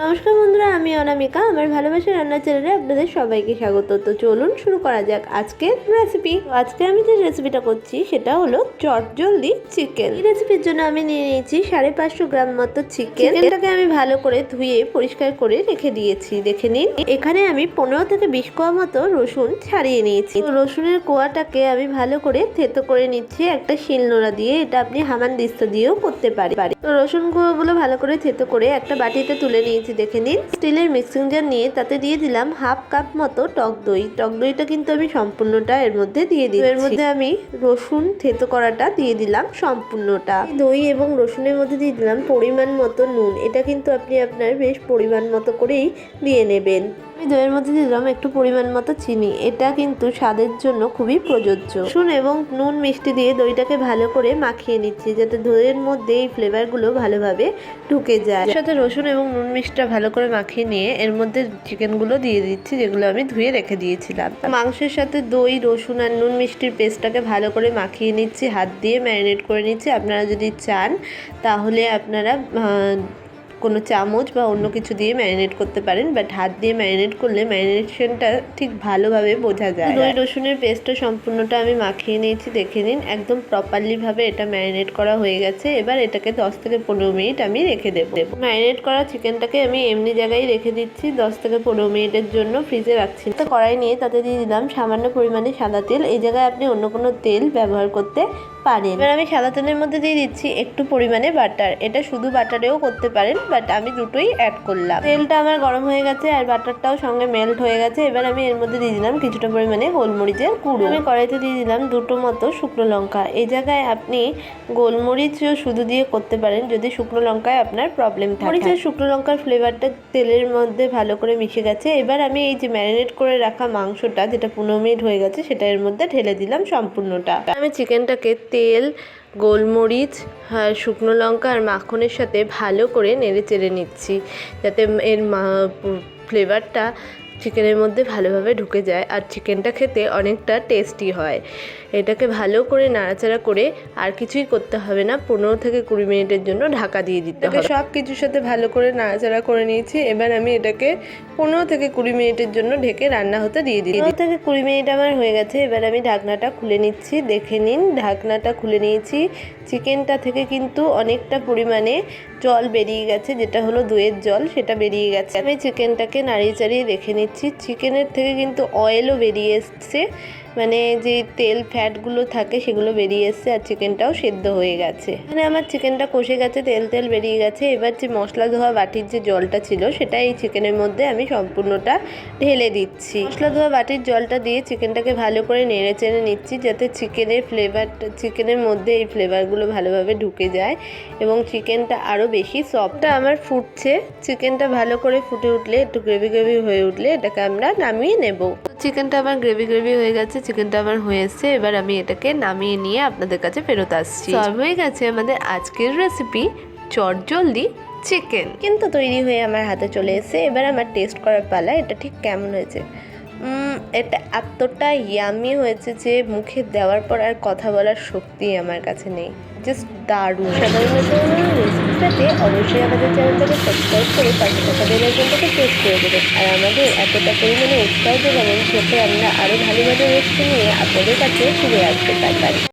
নমস্কার বন্ধুরা, আমি অনামিকা। আমার ভালোবাসা রান্নার চ্যানেলে আপনাদের সবাইকে স্বাগত। তো চলুন শুরু করা যাক আজকের রেসিপি আজকে আমি যে রেসিপিটা করছি, সেটা হলো চট জলদি চিকেন এই রেসিপির জন্য আমি নিয়ে নিয়েছি সাড়ে পাঁচশো গ্রাম মতো চিকেন এটাকে আমি ভালো করে ধুয়ে পরিষ্কার করে রেখে দিয়েছি। দেখে নিন। এখানে আমি পনেরো থেকে বিশ কোয়া মতো রসুন ছাড়িয়ে নিয়েছি। রসুনের কোয়াটাকে আমি ভালো করে থেতো করে নিচ্ছি একটা শিলনোড়া দিয়ে। এটা আপনি হামান দিস্তা দিয়েও করতে পারি তো রসুন কোয়াগুলো ভালো করে থেতো করে একটা বাটিতে তুলে নিয়েছি। দেখে নিন। স্টিলের মিক্সিং জার নিয়ে তাতে দিয়ে দিলাম হাফ কাপ মতো টক দই। টক দইটা কিন্তু আমি সম্পূর্ণটা এর মধ্যে দিয়ে দিই এর মধ্যে আমি রসুন থেতো করাটা দিয়ে দিলাম সম্পূর্ণটা। দই এবং রসুনের মধ্যে দিয়ে দিলাম পরিমাণ মতো নুন। এটা কিন্তু আপনি আপনার বেশ পরিমাণ মতো করেই দিয়ে নেবেন। আমি দইয়ের মধ্যে দিলাম একটু পরিমাণ মতো চিনি। এটা কিন্তু স্বাদের জন্য খুবই প্রযোজ্য। রসুন এবং নুন মিষ্টি দিয়ে দইটাকে ভালো করে মাখিয়ে নিচ্ছি যাতে দইয়ের মধ্যে এই ফ্লেভারগুলো ভালোভাবে ঢুকে যায়। সাথে রসুন এবং নুন মিষ্টিটা ভালো করে মাখিয়ে নিয়ে এর মধ্যে চিকেনগুলো দিয়ে দিচ্ছি, যেগুলো আমি ধুয়ে রেখে দিয়েছিলাম। মাংসের সাথে দই, রসুন আর নুন মিষ্টির পেস্টটাকে ভালো করে মাখিয়ে নিচ্ছি, হাত দিয়ে ম্যারিনেট করে নিচ্ছি। আপনারা যদি চান, তাহলে আপনারা কোনো চামচ বা অন্য কিছু দিয়ে ম্যারিনেট করতে পারেন বাট হাত দিয়ে ম্যারিনেট করলে ম্যারিনেশনটা ঠিক ভালোভাবে বোঝা যায়। দই রসুনের পেস্টটা সম্পূর্ণটা আমি মাখিয়ে নিয়েছি দেখে নিন একদম প্রপারলিভাবে এটা ম্যারিনেট করা হয়ে গেছে। এবার এটাকে দশ থেকে পনেরো মিনিট আমি রেখে দেবো। ম্যারিনেট করা চিকেনটাকে আমি এমনি জায়গায় রেখে দিচ্ছি দশ থেকে পনেরো মিনিটের জন্য ফ্রিজে রাখছি। তো কড়াই নিয়ে তাতে দিয়ে দিলাম সামান্য পরিমাণে সাদা তেল। এই জায়গায় আপনি অন্য কোনো তেল ব্যবহার করতে পারেন। এবার আমি সাদা তেলের মধ্যে দিয়ে দিচ্ছি একটু পরিমাণে বাটার। এটা শুধু বাটারেও করতে পারেন বাট আমি দুটোই অ্যাড করলাম। তেলটা আমার গরম হয়ে গেছে আর বাটারটাও সঙ্গে মেল্ট হয়ে গেছে। এবার আমি এর মধ্যে দিয়ে দিলাম কিছুটা পরিমাণে গোলমরিচের গুঁড়ো। আমি কড়াইতে দিয়ে দিলাম দুটো মতো শুকনো লঙ্কা। এই জায়গায় আপনি গোলমরিচও শুধু দিয়ে করতে পারেন যদি শুকনো লঙ্কায় আপনার প্রবলেম থাকে। মরিচের শুকনো লঙ্কার ফ্লেভারটা তেলের মধ্যে ভালো করে মিশে গেছে। এবার আমি এই যে ম্যারিনেট করে রাখা মাংসটা, যেটা পনেরো মিনিট হয়ে গেছে, সেটা এর মধ্যে ঢেলে দিলাম সম্পূর্ণটা। আমি চিকেনটাকে তেল গোলমরিচ আর শুকনো লঙ্কা আর মাখনের সাথে ভালো করে নেড়ে চেড়ে নিচ্ছি। যাতে এর মা, ফ্লেভারটা চিকেনের মধ্যে ভালোভাবে ঢুকে যায় আর চিকেনটা খেতে অনেকটা টেস্টি হয়। এটাকে ভালো করে নাড়াচাড়া করে আর কিছুই করতে হবে না পনেরো থেকে কুড়ি মিনিটের জন্য ঢাকা দিয়ে দিতে হবে। সব কিছুর সাথে ভালো করে নাড়াচাড়া করে নিয়েছি এবার আমি এটাকে পনেরো থেকে কুড়ি মিনিটের জন্য ঢেকে রান্না হতে দিয়ে দিই পনেরো থেকে কুড়ি মিনিট আমার হয়ে গেছে এবার আমি ঢাকনাটা খুলে নিচ্ছি দেখে নিন ঢাকনাটা খুলে নিয়েছি। চিকেনটা থেকে কিন্তু অনেকটা পরিমাণে জল বেরিয়ে গেছে, যেটা হলো দইয়ের জল, সেটা বেরিয়ে গেছে। আমি চিকেনটাকে নাড়িয়ে চাড়িয়ে দেখে নিচ্ছি। চিকেনের থেকে কিন্তু অয়েলও বেরিয়ে এসছে। মানে যে তেল, ফ্যাটগুলো থাকে, সেগুলো বেরিয়ে এসছে আর চিকেনটাও সেদ্ধ হয়ে গেছে। মানে আমার চিকেনটা কষে গেছে, তেল তেল বেরিয়ে গেছে। এবার যে মশলা ধোয়া বাটির যে জলটা ছিল, সেটা এই চিকেনের মধ্যে আমি সম্পূর্ণটা ঢেলে দিচ্ছি। মশলা ধোয়া বাটির জলটা দিয়ে চিকেনটাকে ভালো করে নেড়ে চেড়ে নিচ্ছি, যাতে চিকেনের ফ্লেভারটা চিকেনের মধ্যে এই ফ্লেভারগুলো ভালোভাবে ঢুকে যায় এবং চিকেনটা আরও বেশি সফটটা আমার ফুটছে। চিকেনটা ভালো করে ফুটে উঠলে একটু গ্রেভি গ্রেভি হয়ে উঠলে এটাকে আমরা নামিয়ে নেব। চিকেনটা আমার গ্রেভি গ্রেভি হয়ে গেছে চিকেনটা আমার হয়ে এসছে এবার আমি এটাকে নামিয়ে নিয়ে আপনাদের কাছে ফেরত আসছি। সার্ভ হয়ে গেছে আমাদের আজকের রেসিপি চট জলদি চিকেন কিন্তু তৈরি হয়ে আমার হাতে চলে এসেছে এবার আমার টেস্ট করার পালা এটা ঠিক কেমন হয়েছে? এটা এতটা ইয়ামি হয়েছে যে মুখে দেওয়ার পর আর কথা বলার শক্তি আমার কাছে নেই। জাস্ট দারুণ। সাধারণত রেসিপিটাতে অবশ্যই আমাদের চ্যানেলটাকে সাবস্ক্রাইব করে পাশে থাকা বেল আইকনটাকে প্রেস করে দেবেন। আর আমাদের এতটা পরিমাণে উৎসাহ দেবেন যাতে আমরা আরও ভালো ভালো রেসিপি নিয়ে আপনাদের কাছে ফিরে আসতে পারি।